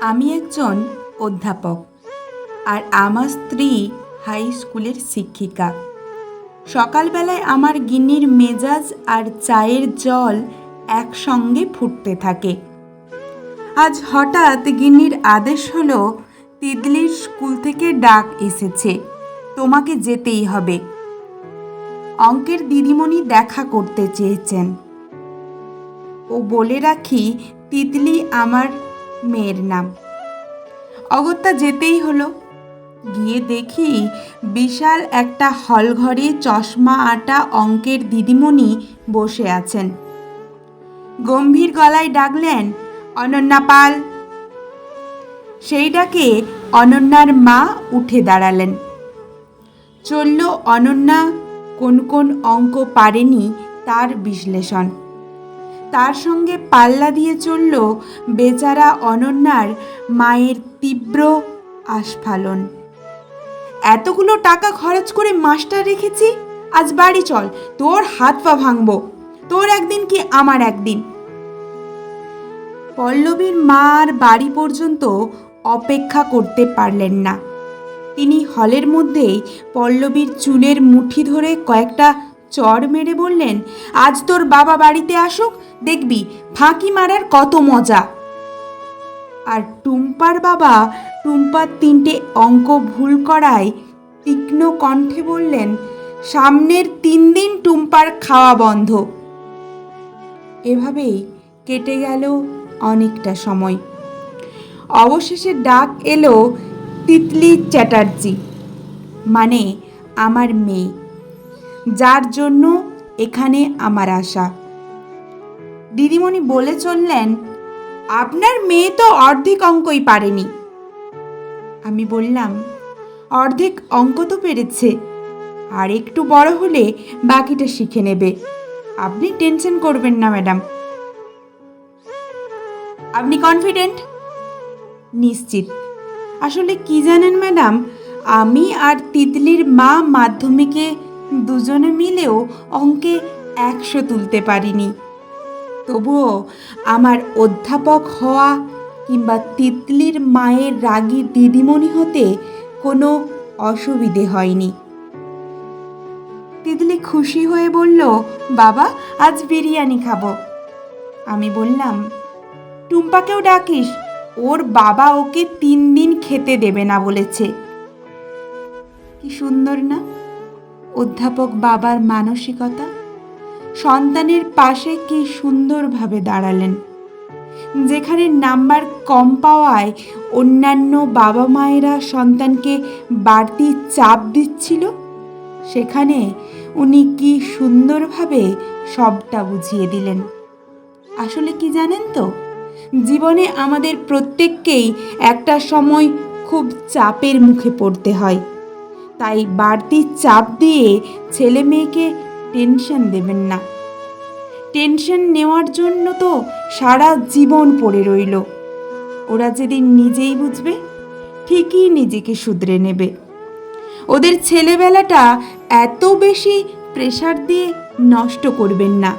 আমি একজন অধ্যাপক আর আমার স্ত্রী হাই স্কুলের শিক্ষিকা। সকালবেলায় আমার গিন্নির মেজাজ আর চায়ের জল একসঙ্গে ফুটতে থাকে। আজ হঠাৎ গিন্নির আদেশ হলো, তিতলির স্কুল থেকে ডাক এসেছে, তোমাকে যেতেই হবে। অঙ্কের দিদিমণি দেখা করতে চেয়েছেন। ও বলে রাখি, তিতলি আমার মেয়ের নাম। অগত্যা যেতেই হলো। গিয়ে দেখি বিশাল একটা হলঘরে চশমা, আটা, অঙ্কের দিদিমণি বসে আছেন। গম্ভীর গলায় ডাকলেন, অনন্যা পাল। সেই ডাকে অনন্যার মা উঠে দাঁড়ালেন। চলল অনন্যা কোন কোন অঙ্ক পারেনি তার বিশ্লেষণ। তার সঙ্গে পাল্লা দিয়ে চলল বেচারা অনন্যার মায়ের তীব্র আস্ফালন। এতগুলো টাকা খরচ করে মাস্টার রেখেছি? আজ বাড়ি চল, তোর হাত পা ভাঙবো। তোর একদিন কি আমার একদিন? পল্লবীর মার বাড়ি পর্যন্ত অপেক্ষা করতে পারলেন না। তিনি হলের মধ্যেই পল্লবীর চুলের মুঠি ধরে কয়েকটা চড় মেরে বললেন, আজ তোর বাবা বাড়িতে আসুক, দেখবি ফাঁকি মারার কত মজা। আর টুম্পার বাবা টুম্পার তিনটে অঙ্ক ভুল করায় তীক্ষ্ণ কণ্ঠে বললেন, সামনের তিন দিন টুম্পার খাওয়া বন্ধ। এভাবেই কেটে গেল অনেকটা সময়। অবশেষে ডাক এলো তিতলি চ্যাটার্জি মানে আমার মেয়ে। যার জন্য এখানে আমার আশা। দিদিমণি বলে চললেন, আপনার মেয়ে তো অর্ধেক অঙ্কই পারেনি। আমি বললাম, অর্ধেক অঙ্ক তো পেরেছে, আর একটু বড় হলে বাকিটা শিখে নেবে। আপনি টেনশন করবেন না, ম্যাডাম। আপনি কনফিডেন্ট নিশ্চিত। আসলে কি জানেন, ম্যাডাম, আমি আর তিতলির মা মাধ্যমিকে দুজনে মিলেও অঙ্কে একশো তুলতে পারিনি। তবুও আমার অধ্যাপক হওয়া কিংবা তিতলির মায়ের রাগী দিদিমণি হতে কোনো অসুবিধে হয়নি। তিতলি খুশি হয়ে বলল, বাবা, আজ বিরিয়ানি খাব। আমি বললাম, টুম্পাকেও ডাকিস, ওর বাবা ওকে তিন দিন খেতে দেবে না বলেছে। কি সুন্দর না? অধ্যাপক বাবার মানসিকতা, সন্তানের পাশে কি সুন্দরভাবে দাঁড়ালেন, যেখানে নাম্বার কম পাওয়ায় অন্যান্য বাবা মায়েরা সন্তানকে বাড়তি চাপ দিচ্ছিল, সেখানে উনি কি সুন্দরভাবে সবটা বুঝিয়ে দিলেন। আসলে কি জানেন তো, জীবনে আমাদের প্রত্যেককেই একটা সময় খুব চাপের মুখে পড়তে হয়। তাই বাড়তি চাপ দিয়ে ছেলে মেয়েকে টেনশন দেবেন না। টেনশন নেওয়ার জন্য তো সারা জীবন পড়ে রইল। ওরা যেদিন নিজেই বুঝবে, ঠিকই নিজেকে শুধরে নেবে। ওদের ছেলেবেলাটা এত বেশি প্রেশার দিয়ে নষ্ট করবেন না।